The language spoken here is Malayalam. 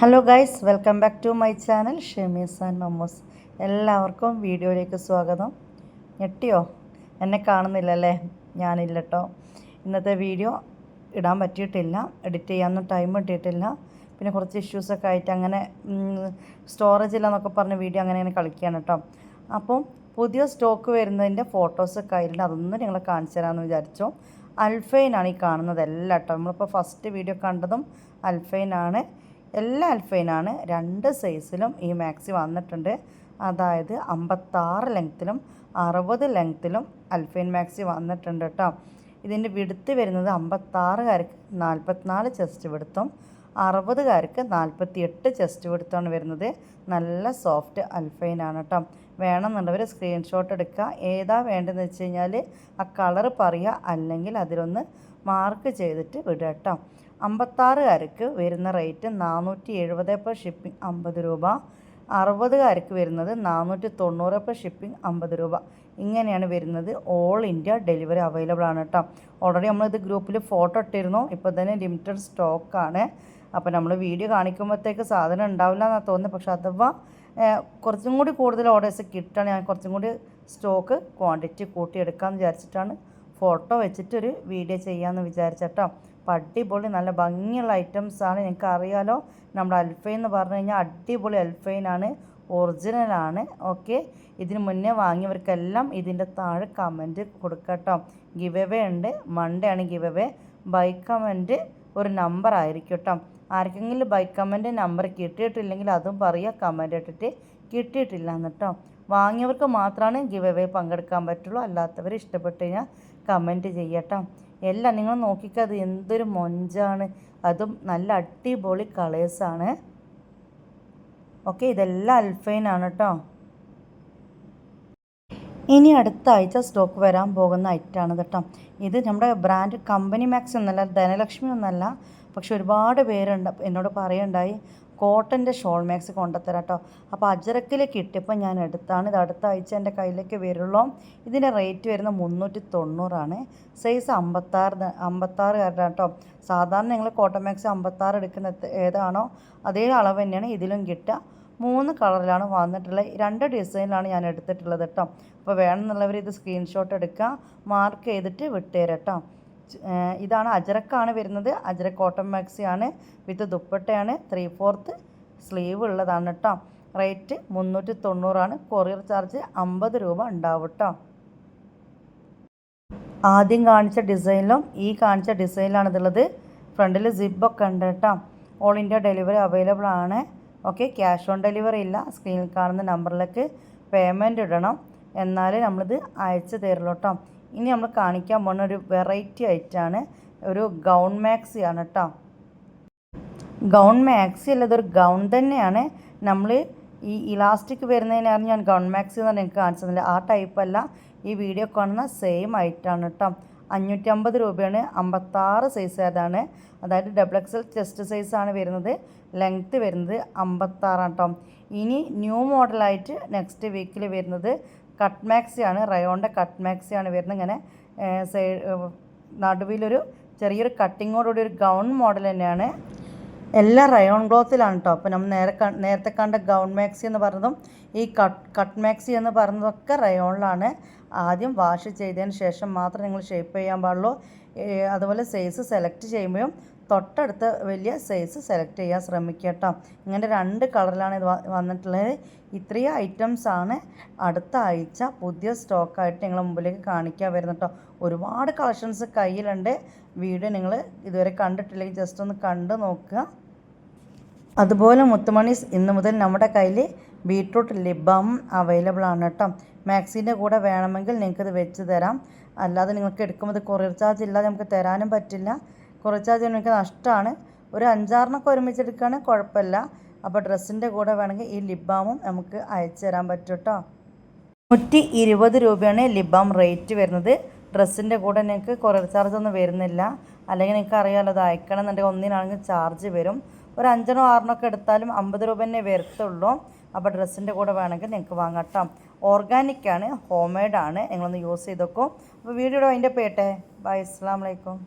Hello guys welcome back to my channel Shemi's and Mammu's എല്ലാവർക്കും വീഡിയോയിലേക്ക് സ്വാഗതം. ഞെട്ടിയോ? എന്നെ കാണുന്നില്ലല്ലേ? ഞാനില്ല കേട്ടോ ഇന്നത്തെ വീഡിയോ ഇടാൻ പറ്റിയിട്ടില്ല. എഡിറ്റ് ചെയ്യാനൊന്നും ടൈം കിട്ടിയിട്ടില്ല. പിന്നെ കുറച്ച് ഇഷ്യൂസൊക്കെ ആയിട്ട് അങ്ങനെ സ്റ്റോറേജ് ഇല്ല എന്നൊക്കെ പറഞ്ഞ് വീഡിയോ അങ്ങനെ അങ്ങനെ കളിക്കുകയാണ് കേട്ടോ. അപ്പം പുതിയ സ്റ്റോക്ക് വരുന്നതിന്റെ ഫോട്ടോസൊക്കെ ആയിട്ടുണ്ട്. അതൊന്നും നിങ്ങളെ കാണിച്ചു തരാമെന്ന് വിചാരിച്ചു. അൽഫൈനാണ് ഈ കാണുന്നത് എല്ലാം കേട്ടോ. നമ്മളിപ്പോൾ ഫസ്റ്റ് വീഡിയോ കണ്ടതും അൽഫൈനാണ് എല്ലാ അൽഫൈനാണ് രണ്ട് സൈസിലും ഈ മാക്സി വന്നിട്ടുണ്ട്. അതായത് അമ്പത്താറ് ലെങ്ത്തിലും അറുപത് ലെങ്ത്തിലും അൽഫൈൻ മാക്സി വന്നിട്ടുണ്ട് കേട്ടോ. ഇതിന്റെ വിടുത്ത് വരുന്നത് അമ്പത്താറുകാർക്ക് നാൽപ്പത്തിനാല് ചെസ്റ്റ് വിടുത്തും അറുപതുകാർക്ക് നാൽപ്പത്തി എട്ട് ചെസ്റ്റ് വിടുത്താണ് വരുന്നത്. നല്ല സോഫ്റ്റ് അൽഫൈനാണ് കേട്ടോ. വേണമെന്നുള്ളവർ സ്ക്രീൻഷോട്ട് എടുക്കുക. ഏതാ വേണ്ടതെന്ന് വെച്ച് കഴിഞ്ഞാൽ ആ കളർ പറയുക അല്ലെങ്കിൽ അതിലൊന്ന് മാർക്ക് ചെയ്തിട്ട് വിടുക കേട്ടോ അമ്പത്താറുകാർക്ക് വരുന്ന റേറ്റ് നാനൂറ്റി എഴുപത് പെർ ഷിപ്പിംഗ് അമ്പത് രൂപ. അറുപതുകാർക്ക് വരുന്നത് നാനൂറ്റി തൊണ്ണൂറ് പെർ ഷിപ്പിംഗ് അമ്പത് രൂപ. ഇങ്ങനെയാണ് വരുന്നത് ഓൾ ഇന്ത്യ ഡെലിവറി അവൈലബിൾ ആണ് കേട്ടോ ഓൾറെഡി നമ്മളിത് ഗ്രൂപ്പിൽ ഫോട്ടോ ഇട്ടിരുന്നു. ഇപ്പോൾ തന്നെ ലിമിറ്റഡ് സ്റ്റോക്കാണ് അപ്പോൾ നമ്മൾ വീഡിയോ കാണിക്കുമ്പോഴത്തേക്ക് സാധനം ഉണ്ടാവില്ല എന്നാണ് തോന്നുന്നത് പക്ഷെ അഥവാ കുറച്ചും കൂടി കൂടുതൽ ഓർഡേഴ്സ് കിട്ടുകയാണെങ്കിൽ ഞാൻ കുറച്ചും കൂടി സ്റ്റോക്ക് ക്വാണ്ടിറ്റി കൂട്ടിയെടുക്കാമെന്ന് വിചാരിച്ചിട്ടാണ് ഫോട്ടോ വെച്ചിട്ടൊരു വീഡിയോ ചെയ്യാമെന്ന് വിചാരിച്ചട്ടോ. അപ്പം അടിപൊളി നല്ല ഭംഗിയുള്ള ഐറ്റംസാണ് നിങ്ങൾക്ക് അറിയാലോ നമ്മുടെ അൽഫൈൻ എന്ന് പറഞ്ഞു കഴിഞ്ഞാൽ അടിപൊളി അൽഫൈനാണ് ഒറിജിനലാണ് ഓക്കെ ഇതിന് മുന്നേ വാങ്ങിയവർക്കെല്ലാം ഇതിന്റെ താഴെ കമന്റ് കൊടുക്കട്ടോ. ഗിവ് ഉണ്ട്. മൺഡേ ആണ് ഗിവ് എവേ ബൈ കമന്റ് ഒരു നമ്പർ ആയിരിക്കും കേട്ടോ ആർക്കെങ്കിലും ബൈ കമന്റ് നമ്പർ കിട്ടിയിട്ടില്ലെങ്കിൽ അതും പറയുക കമന്റ് ഇട്ടിട്ട് കിട്ടിയിട്ടില്ല എന്നിട്ടോ വാങ്ങിയവർക്ക് മാത്രമാണ് ഗിവ് എവേ പങ്കെടുക്കാൻ പറ്റുള്ളൂ. അല്ലാത്തവർ ഇഷ്ടപ്പെട്ട് കഴിഞ്ഞാൽ കമന്റ് ചെയ്യട്ടോ. എല്ലാം നിങ്ങൾ നോക്കിക്കുക അത് എന്തൊരു മൊഞ്ചാണ്. അതും നല്ല അടിപൊളി കളേഴ്സാണ് ഓക്കെ ഇതെല്ലാം അൽഫൈനാണ് കേട്ടോ ഇനി അടുത്ത ആഴ്ച സ്റ്റോക്ക് വരാൻ പോകുന്ന ഐറ്റമാണ് കേട്ടോ ഇത് നമ്മുടെ ബ്രാൻഡ് കമ്പനി മാക്സ് ഒന്നല്ല ധനലക്ഷ്മി ഒന്നല്ല പക്ഷെ ഒരുപാട് പേരുണ്ട്. എന്നോട് പറയുണ്ടായി കോട്ടന്റെ ഷോൾ മാക്സ് കൊണ്ടുത്തരാം കേട്ടോ. അപ്പോൾ അജറക്കിൽ കിട്ടിയപ്പോൾ ഞാൻ എടുത്താണ്. ഇത് അടുത്ത ആഴ്ച എന്റെ കയ്യിലേക്ക് വരുള്ളൂ. ഇതിന്റെ റേറ്റ് വരുന്നത് മുന്നൂറ്റി തൊണ്ണൂറാണ് സൈസ് അമ്പത്താറ് അമ്പത്താറ് കാരണം കേട്ടോ. സാധാരണ ഞങ്ങൾ കോട്ടൺ മാക്സ് അമ്പത്താറ് എടുക്കുന്ന ഏതാണോ അതേ അളവ് തന്നെയാണ് ഇതിലും കിട്ടുക. മൂന്ന് കളറിലാണ് വന്നിട്ടുള്ളത്. രണ്ട് ഡിസൈനിലാണ് ഞാൻ എടുത്തിട്ടുള്ളത് കേട്ടോ. അപ്പോൾ വേണമെന്നുള്ളവർ ഇത് സ്ക്രീൻഷോട്ട് എടുക്കുക മാർക്ക് ചെയ്തിട്ട് വിട്ടുതരാം കേട്ടോ. ഇതാണ് അജറക്കാണ് വരുന്നത്. അജറ കോട്ടൺ മാക്സി ആണ് വിത്ത് ദുപ്പട്ടയാണ്. ത്രീ ഫോർത്ത് സ്ലീവ് ഉള്ളതാണ് കേട്ടോ റേറ്റ് മുന്നൂറ്റി തൊണ്ണൂറാണ് കൊറിയർ ചാർജ് അമ്പത് രൂപ ഉണ്ടാവും കേട്ടോ ആദ്യം കാണിച്ച ഡിസൈനിലും ഈ കാണിച്ച ഡിസൈനിലാണ് ഇതുള്ളത്. ഫ്രണ്ടിൽ സിബൊക്കെ ഉണ്ട് കേട്ടോ ഓൾ ഇന്ത്യ ഡെലിവറി അവൈലബിൾ ആണ്. ഓക്കെ ക്യാഷ് ഓൺ ഡെലിവറി ഇല്ല. സ്ക്രീനിൽ കാണുന്ന നമ്പറിലേക്ക് പേയ്മെന്റ് ഇടണം. എന്നാലേ നമ്മളിത് അയച്ചു തരുള്ളൂ കേട്ടോ ഇനി നമ്മൾ കാണിക്കാൻ പോകുന്ന ഒരു വെറൈറ്റി ആയിട്ടാണ് ഒരു ഗൗൺ മാക്സി ആണ് കേട്ടോ ഗൗൺ മാക്സി അല്ല ഇതൊരു ഗൗൺ തന്നെയാണ്. നമ്മൾ ഈ ഇലാസ്റ്റിക് വരുന്നതിനാണ് ഞാൻ ഗൗൺ മാക്സി എന്ന് പറഞ്ഞാൽ കാണിച്ചതില്ല ആ ടൈപ്പ് അല്ല ഈ വീഡിയോ കാണുന്ന സെയിം ആയിട്ടാണ് കേട്ടോ അഞ്ഞൂറ്റമ്പത് രൂപയാണ് അമ്പത്താറ് സൈസ് അതാണ് അതായത് ഡബിൾ എക്സൽ ചെസ്റ്റ് സൈസാണ് വരുന്നത്. ലെങ്ത്ത് വരുന്നത് അമ്പത്താറാണ് കേട്ടോ ഇനി ന്യൂ മോഡലായിട്ട് നെക്സ്റ്റ് വീക്കിൽ വരുന്നത് കട്ട് മാക്സിയാണ് റയോണിന്റെ കട്ട് മാക്സിയാണ് വരുന്നത്. ഇങ്ങനെ നടുവിലൊരു ചെറിയൊരു കട്ടിങ്ങോടുകൂടി ഒരു ഗൗൺ മോഡൽ തന്നെയാണ്. എല്ലാം റയോൺ ക്ലോത്തിലാണ് കേട്ടോ അപ്പോൾ നമ്മൾ നേരെ നേരത്തെ കണ്ട ഗൗൺ മാക്സി എന്ന് പറഞ്ഞതും ഈ കട്ട് കട്ട് മാക്സി എന്ന് പറഞ്ഞതൊക്കെ റയോണിലാണ്. ആദ്യം വാഷ് ചെയ്തതിന് ശേഷം മാത്രം നിങ്ങൾ ഷേപ്പ് ചെയ്യാൻ പാടുള്ളൂ. അതുപോലെ സൈസ് സെലക്ട് ചെയ്യുമ്പോഴും തൊട്ടടുത്ത വലിയ സൈസ് സെലക്ട് ചെയ്യാൻ ശ്രമിക്കുക കേട്ടോ ഇങ്ങനെ രണ്ട് കളറിലാണ് ഇത് വന്നിട്ടുള്ളത്. ഇത്രയും ഐറ്റംസ് ആണ് അടുത്ത ആഴ്ച പുതിയ സ്റ്റോക്കായിട്ട് നിങ്ങളെ മുമ്പിലേക്ക് കാണിക്കാൻ വരുന്നത് കേട്ടോ ഒരുപാട് കളക്ഷൻസ് കയ്യിലുണ്ട്. വീഡിയോ നിങ്ങൾ ഇതുവരെ കണ്ടിട്ടില്ലെങ്കിൽ ജസ്റ്റ് ഒന്ന് കണ്ട് നോക്കുക. അതുപോലെ മുത്തുമണി ഇന്ന് മുതൽ നമ്മുടെ കയ്യിൽ ബീട്രൂട്ട് ലിബം അവൈലബിൾ ആണ് കേട്ടോ മാക്സിന്റെ കൂടെ വേണമെങ്കിൽ നിങ്ങൾക്കിത് വെച്ച് തരാം. അല്ലാതെ നിങ്ങൾക്ക് എടുക്കുമ്പോൾ കൊറിയർ ചാർജ് ഇല്ലാതെ നമുക്ക് തരാനും പറ്റില്ല. കൊറിയർ എനിക്ക് നഷ്ടമാണ്. ഒരു അഞ്ചാറിനൊക്കെ ഒരുമിച്ചെടുക്കുകയാണെങ്കിൽ കുഴപ്പമില്ല. അപ്പോൾ ഡ്രസ്സിന്റെ കൂടെ വേണമെങ്കിൽ ഈ ലിബാമും നമുക്ക് അയച്ചു തരാൻ പറ്റും കേട്ടോ. നൂറ്റി ഇരുപത് രൂപയാണ് ലിബാം റേറ്റ് വരുന്നത്. ഡ്രസ്സിന്റെ കൂടെ നിങ്ങൾക്ക് കുറേ ചാർജ് ഒന്നും വരുന്നില്ല. അല്ലെങ്കിൽ നിങ്ങൾക്ക് അറിയാമല്ലോ അത് അയക്കണം എന്നുണ്ടെങ്കിൽ ഒന്നിനാണെങ്കിൽ ചാർജ് വരും. ഒരു അഞ്ചെണ്ണോ ആറിനോ ഒക്കെ എടുത്താലും അമ്പത് രൂപ തന്നെ വരത്തുള്ളൂ. അപ്പോൾ ഡ്രസ്സിന്റെ കൂടെ വേണമെങ്കിൽ നിങ്ങൾക്ക് വാങ്ങട്ടോ ഓർഗാനിക്കാണ് ഹോം മെയ്ഡാണ് നിങ്ങളൊന്ന് യൂസ് ചെയ്തോക്കും അപ്പോൾ വീഡിയോ അതിന്റെ പേട്ടെ ബൈ അസ്സാം വലൈക്കും